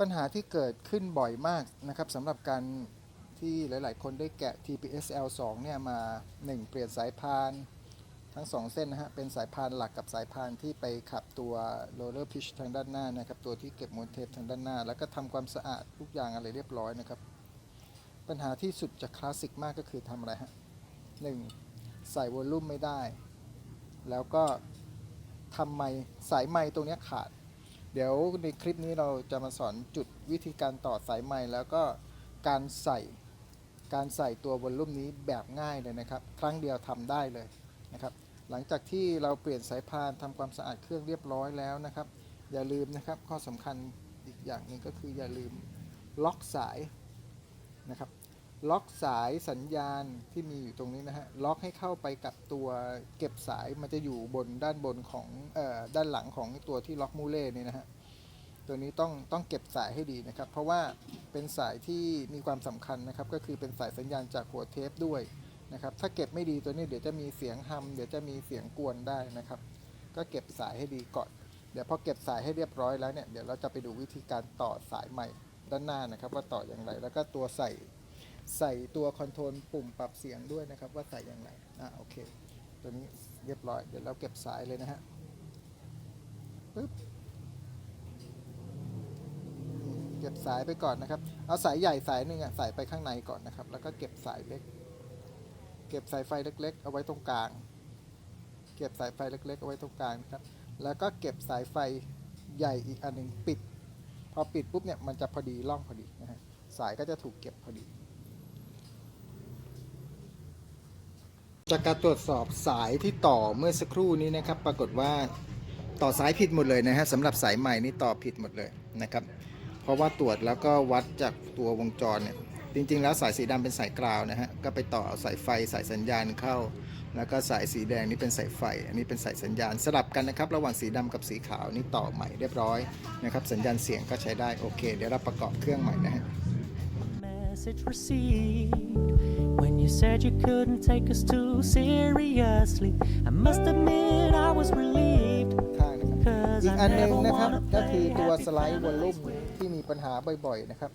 ปัญหาที่เกิดขึ้นบ่อยมากนะครับสำหรับการที่หลาย ๆ คนได้แกะ TPS L2 เนี่ยมา 1 เปลี่ยนสายพานทั้ง 2 เส้นนะฮะ เป็นสายพานหลักกับสายพานที่ไปขับตัว roller pitch ทางด้านหน้านะครับ ตัวที่เก็บมวลเทปทางด้านหน้า แล้วก็ทำความสะอาดทุกอย่างอะไรเรียบร้อยนะครับ ปัญหาที่สุดจะคลาสสิกมากก็คือทำอะไรฮะหนึ่งใส่วอลลุ่มไม่ได้ แล้วก็ทำไมสายไม้ตรงเนี้ยขาด เดี๋ยวในคลิปนี้เราจะมาสอนจุดวิธีการต่อสายไม้แล้วก็การใส่การใส่ตัววอลลุ่มนี้แบบง่ายเลยนะครับ ครั้งเดียวทำได้เลยนะครับ หลังจากที่เราเปลี่ยนสายพานทำความสะอาดเครื่องเรียบร้อยแล้วนะครับ อย่าลืมนะครับข้อสำคัญอีกอย่างหนึ่งก็คืออย่าลืมล็อกสายนะครับ ล็อกสายสัญญาณที่มีอยู่ตรงนี้นะฮะล็อกให้เข้าไปกับตัวเก็บสายมันจะอยู่บนด้านบนของเอ่อด้านหลังของตัวที่ล็อกมูเล่นี่นะฮะตัวนี้ต้องต้องเก็บสายให้ดีนะครับ เพราะว่าเป็นสายที่มีความสำคัญนะครับ ก็คือเป็นสายสัญญาณจากหัวเทปด้วยนะครับ ถ้าเก็บไม่ดีตัวนี้เดี๋ยวจะมีเสียงฮัมเดี๋ยวจะมีเสียงกวนได้นะครับ ก็เก็บสายให้ดีก่อนเดี๋ยวพอเก็บสายให้เรียบร้อยแล้วเนี่ยเดี๋ยวเราจะไปดูวิธีการต่อสายใหม่ด้านหน้านะครับ ว่าต่ออย่างไรแล้วก็ตัวใส่ ใส่ตัวคอนโทรลปุ่มปรับเสียงด้วยนะครับว่าใส่อย่างไรอ่าโอเค ตัวนี้เรียบร้อย เดี๋ยวเราเก็บสายเลยนะฮะปึ๊บเก็บสายไปก่อนนะครับ เอาสายใหญ่สายหนึ่งอะใส่ไปข้างในก่อนนะครับ แล้วก็เก็บสายเล็ก เก็บสายไฟเล็ก ๆ เอาไว้ตรงกลาง เก็บสายไฟเล็ก ๆ เอาไว้ตรงกลางนะครับ แล้วก็เก็บสายไฟใหญ่อีกอันหนึ่งปิด พอปิดปุ๊บเนี่ยมันจะพอดีร่องพอดีนะฮะ สายก็จะถูกเก็บพอดี จากการตรวจสอบสายที่ต่อเมื่อสักครู่นี้นะครับ ปรากฏว่าต่อสายผิดหมดเลยนะฮะสำหรับสายใหม่นี่ต่อผิดหมดเลยนะครับ เพราะว่าตรวจแล้วก็วัดจากตัววงจรเนี่ยจริง ๆ แล้วสายสีดำเป็นสายกราวนะฮะก็ไปต่อเอาสายไฟสายสัญญาณเข้า แล้วก็สายสีแดงนี่เป็นสายไฟ อันนี้เป็นสายสัญญาณสลับกันนะครับ ระหว่างสีดำกับสีขาวนี่ต่อใหม่เรียบร้อยนะครับ สัญญาณเสียงก็ใช้ได้โอเค เดี๋ยวเราประกอบเครื่องใหม่นะฮะ message received when you said you couldn't take us too seriously. I must admit I was relieved ข้างนะครับ cause อีก I อันหนึง never นะครับ wanna ก็คือ play ตัวส happy ไลด์วอลลุ่ม place ที่มีปัญหาบ่อยๆนะครับ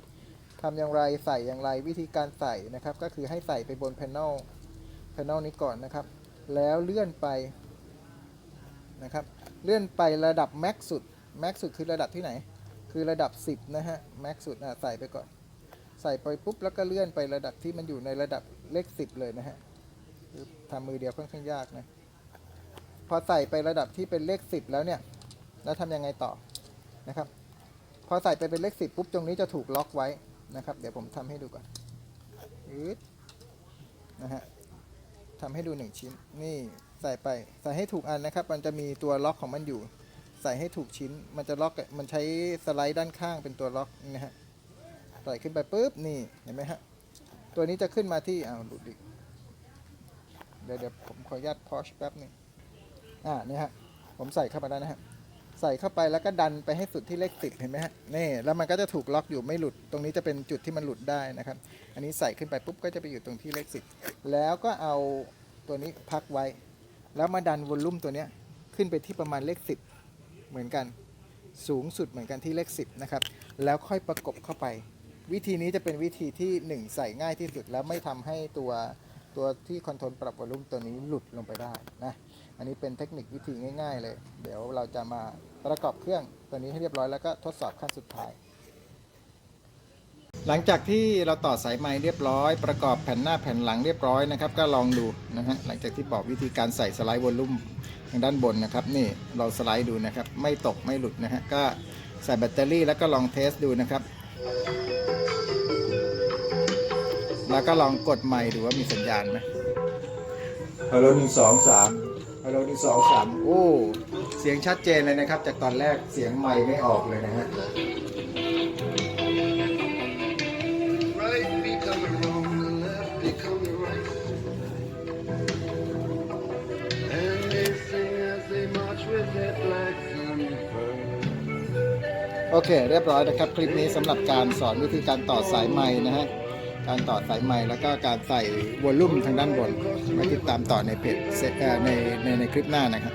ทำอย่างไรใส่อย่างไรวิธีการใส่นะครับ ก็คือให้ใส่ไปบนแผ่นนลแผ่นนลนี้ก่อนนะครับ แล้วเลื่อนไปนะครับ เลื่อนไประดับแม็กสุดแม็กสุดคือระดับที่ไหน คือระดับ 10 นะฮะแม็กสุดอะใส่ไปก่อน ใส่ไปปุ๊บแล้วก็เลื่อนไประดับที่มันอยู่ในระดับเลข10เลยนะฮะทำมือเดียวค่อนข้างยากนะ พอใส่ไประดับที่เป็นเลข10แล้วเนี่ย แล้วทำยังไงต่อนะครับ พอใส่ไปเป็นเลข10ปุ๊บตรงนี้จะถูกล็อกไว้นะครับ เดี๋ยวผมทำให้ดูก่อนนะฮะทำให้ดูหนึ่งชิ้น นี่ใส่ไป ใส่ให้ถูกอันนะครับ มันจะมีตัวล็อกของมันอยู่ ใส่ให้ถูกชิ้น มันจะล็อก มันใช้สไลด์ด้านข้างเป็นตัวล็อกนะฮะ ใส่ขึ้นไปปุ๊บนี่เห็นไหมฮะตัวนี้จะขึ้นมาที่อ้าวหลุดอีกเดี๋ยวเดี๋ยวผมขออนุญาตพอชแป๊บหนึงอ่านี่ฮะผมใส่เข้ามาแล้วนะฮะใส่เข้าไปแล้วก็ดันไปให้สุดที่เลขสิบเห็นไหมฮะนี่แล้วมันก็จะถูกล็อกอยู่ไม่หลุด ตรงนี้จะเป็นจุดที่มันหลุดได้นะครับ อันนี้ใส่ขึ้นไปปุ๊บก็จะไปอยู่ตรงที่เลขสิบแล้วก็เอาตัวนี้พักไว้ แล้วมาดันวอลลุ่มตัวเนี้ยขึ้นไปที่ประมาณเลขสิบเหมือนกันสูงสุดเหมือนกันที่เลขสิบนะครับแล้วค่อยประกบเข้าไป วิธีนี้จะเป็นวิธีที่หนึ่งใส่ง่ายที่สุดแล้วไม่ทำให้ตัวตัวที่คอนโทรลปรับวอลลุ่มตัวนี้หลุดลงไปได้นะ อันนี้เป็นเทคนิควิธีง่าย ๆ เลย เดี๋ยวเราจะมาประกอบเครื่องตัวนี้ให้เรียบร้อยแล้วก็ทดสอบขั้นสุดท้าย หลังจากที่เราต่อสายไม้เรียบร้อย ประกอบแผ่นหน้าแผ่นหลังเรียบร้อยนะครับ ก็ลองดูนะฮะหลังจากที่บอกวิธีการใส่สไลด์วอลลุ่มทางด้านบนนะครับ นี่เราสไลด์ดูนะครับ ไม่ตกไม่หลุดนะฮะก็ใส่แบตเตอรี่แล้วก็ลองเทสดูนะครับ แล้วก็ลองกดไมค์ดูว่ามีสัญญาณไหมฮัลโหลหนึ่งสองสามฮัลโหลหนึ่งสองสามโอ้ เสียงชัดเจนเลยนะครับ จากตอนแรกเสียงไมค์ไม่ออกเลยนะฮะ โอเค เรียบร้อยนะครับ คลิปนี้สำหรับการสอนวิธีการต่อสายไม้นะฮะการต่อสายไม้แล้วก็การใส่วอลลุ่มทางด้านบนไว้ติดตามต่อในเพจในในในคลิปหน้านะครับ